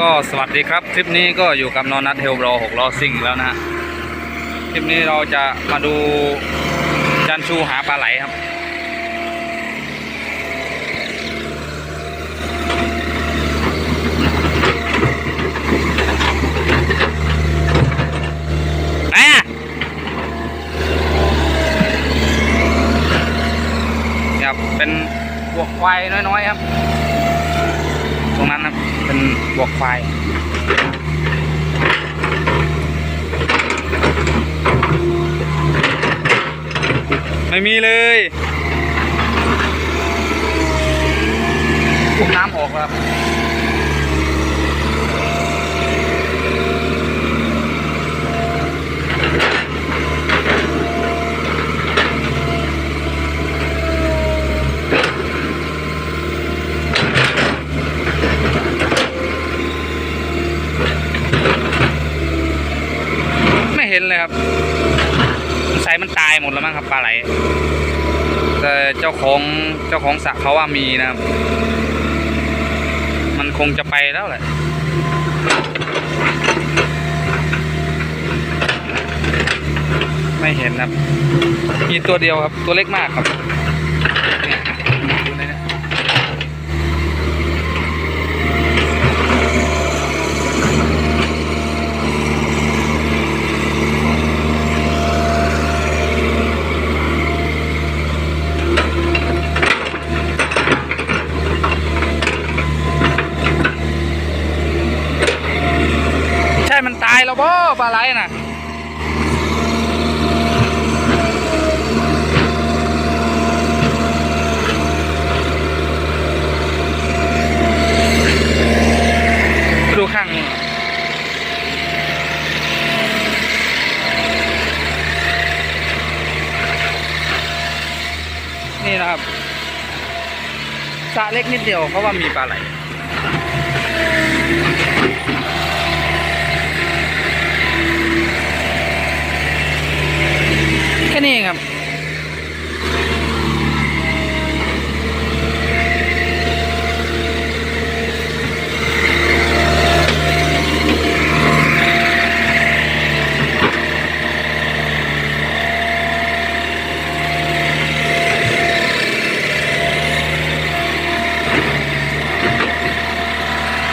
ก็สวัสดีครับคลิปนี้ก็อยู่กับนอนัทเฮลบรอหกล้อซิ่งแล้วนะฮะคลิปนี้เราจะมาดูจันชูหาปลาไหลครับ ไหนอะนี่ครับเป็นบวกควายน้อยๆครับ ตรงนั้นครับ เป็นบวกควายไม่มีเลยน้ำออกครับ นเลยครับสงสัยมันตายหมดแล้วมั้งครับปลาไหล แต่เจ้าของเจ้าของสระเขาว่ามีนะครับ มันคงจะไปแล้วแหละไม่เห็นครับ มีตัวเดียวครับ ตัวเล็กมากครับเนี่ยดูในเนี่ยใช่มันตายแล้วบ่ปลาไหลน่ะดูข้างนี้นี่นะครับสระเล็กนิดเดียวเขาะว่ามีปลาไหล ค่นี้ครับ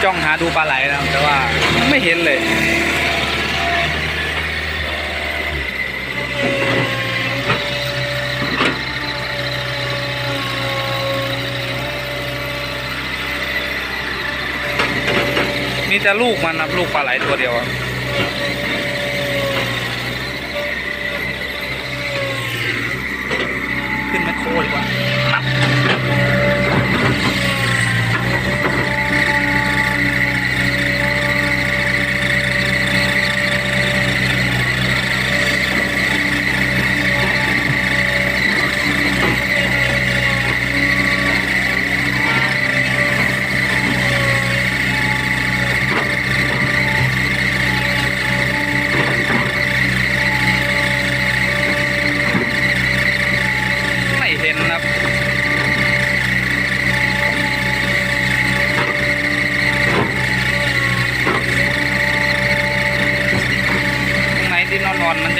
จ้องหาดูปลาไหลนะครับ แต่ว่าไม่เห็นเลย มีแต่ลูกมันครับลูกปลาไหลตัวเดียวครับขึ้นแมคโครดีกว่า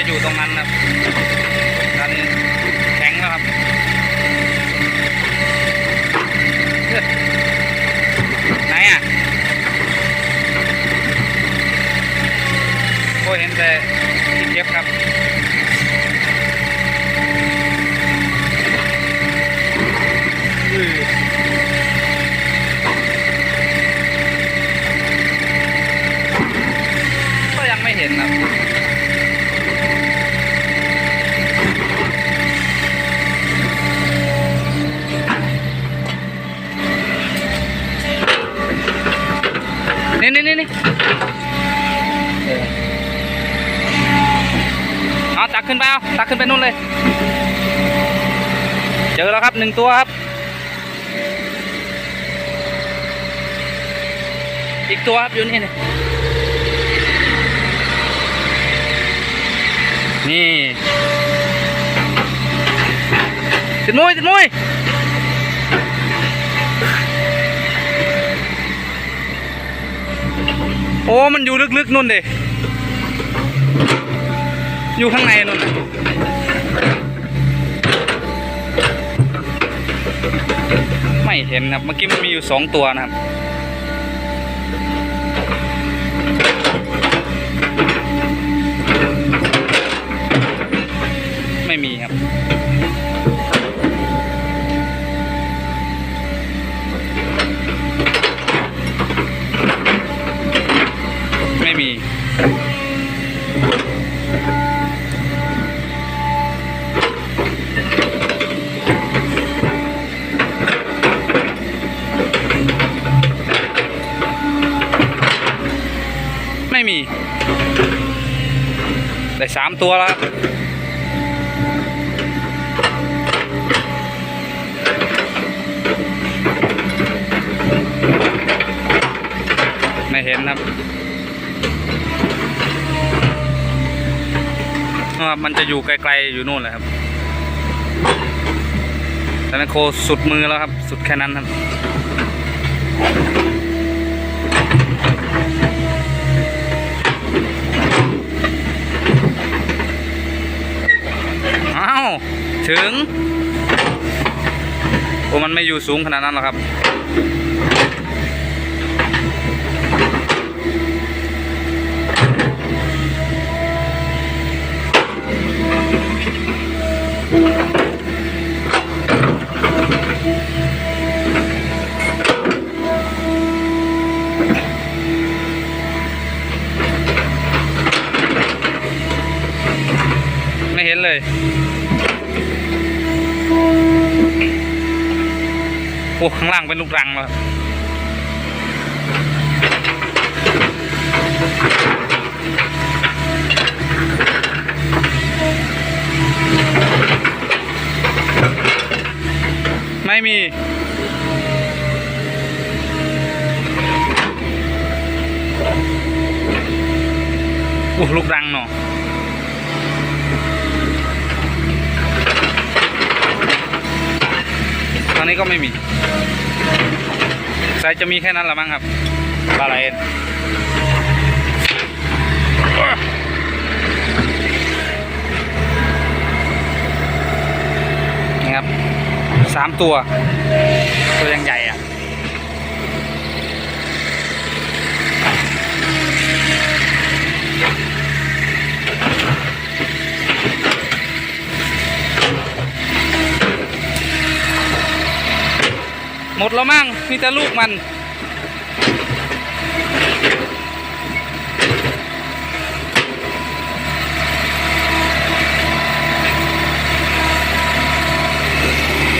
อยู่ตรงนั้นครับกันแข็งแล้วครับเฮ้ยไหนอะโอ้เห็นแต่ที่เจ็บครับ อือก็ยังไม่เห็นครับ นี่นี่นี่นี่เออเอาตักขึ้นไปเอาตักขึ้นไปนู่นเลย เจอแล้วครับหนึ่งตัวครับ อีกตัวครับอยู่นี่นี่นี่ติดมุ้ยติดมุ้ย โอ้ มันอยู่ลึกๆนู่นเดอยู่ข้างในนู่นไม่เห็นครับ เมื่อกี้มันมีอยู่สองตัวนะครับ ได้สามตัวแล้วครับไม่เห็นครับเพราะว่ามันจะอยู่ไกลๆอยู่นู่นเลยครับแต่แมคโคสุดมือแล้วครับ สุดแค่นั้นครับ อ้าวถึงโอ้มันไม่อยู่สูงขนาดนั้นหรอกครับไม่เห็นเลย โอ้ข้างล่างเป็นลูกรังแล้วไม่มีโอ้ลูกรังเนาะตอนนี้ก็ไม่มี ไซส์จะมีแค่นั้นละมั้งครับปลาไหลนี่ครับสามตัว ตัวยังใหญ่อะ หมดแล้วมั้งมีแต่ลูกมัน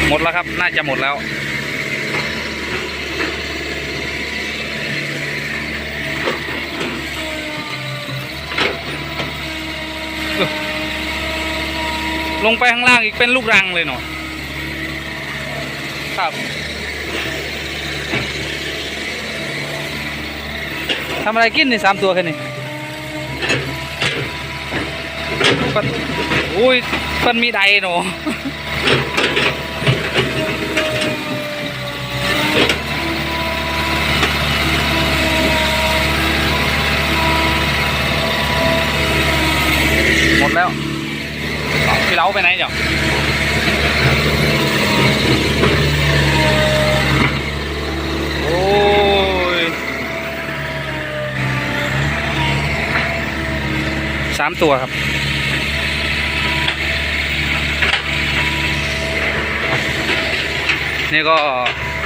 หมดแล้วครับ น่าจะหมดแล้วลงไปข้างล่างอีกเป็นลูกรังเลยเนาะครับ ทำอะไรกินนี่สามตัวแค่นี้ปันอุ้ยปันมีใดหนูหมดแล้วพี่เล้าไปไหนเดี๋ยวโอ้ สามตัวครับ นี่ก็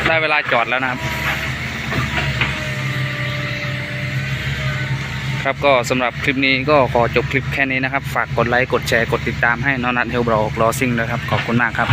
ได้เวลาจอดแล้วนะครับ ครับก็สำหรับคลิปนี้ก็ขอจบคลิปแค่นี้นะครับ ฝากกดไลค์ กดแชร์ กดติดตามให้นอนัทเฮลบรอกรอซิงนะครับ ขอบคุณมากครับ